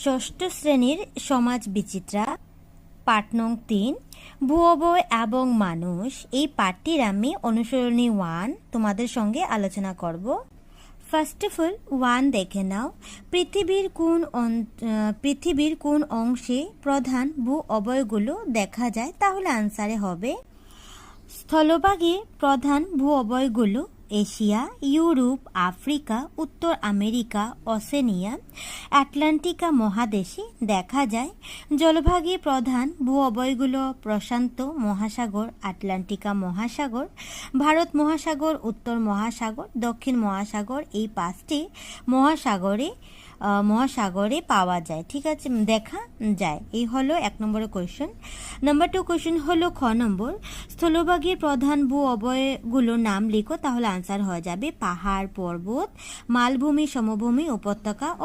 ষষ্ঠ শ্রেণির সমাজ বিচিত্রা, পাঠ নং তিন ভুয়বয় এবং মানুষ। এই পাঠটির আমি অনুসরণী ওয়ান তোমাদের সঙ্গে আলোচনা করব। ফার্স্ট অফ অল ওয়ান দেখে নাও। পৃথিবীর কোন পৃথিবীর কোন অংশে প্রধান ভূ অবয়গুলো দেখা যায়? তাহলে আনসারে হবে। স্থলভাগে প্রধান ভূ অবয়গুলো এশিয়া, ইউরোপ, আফ্রিকা, উত্তর আমেরিকা অসেনিয়া আটলান্টিকা মহাদেশে দেখা যায়। জলভাগে প্রধান ভূ অবয়গুলো প্রশান্ত মহাসাগর, আটলান্টিকা মহাসাগর, ভারত মহাসাগর, উত্তর মহাসাগর, দক্ষিণ মহাসাগর, এই পাঁচটি মহাসাগরে মহাসাগরে পাওয়া যায়। ঠিক আছে, দেখা যায়। এই হলো এক নম্বরের কোয়েশ্চেন নাম্বার টু কোয়েশ্চেন হলো খ নম্বর। স্থলভাগের প্রধান ভূ অবয়গুলোর নাম লিখো, তাহলে আনসার হয়ে যাবে পাহাড়, পর্বত, মালভূমি, সমভূমি, উপত্যকা ও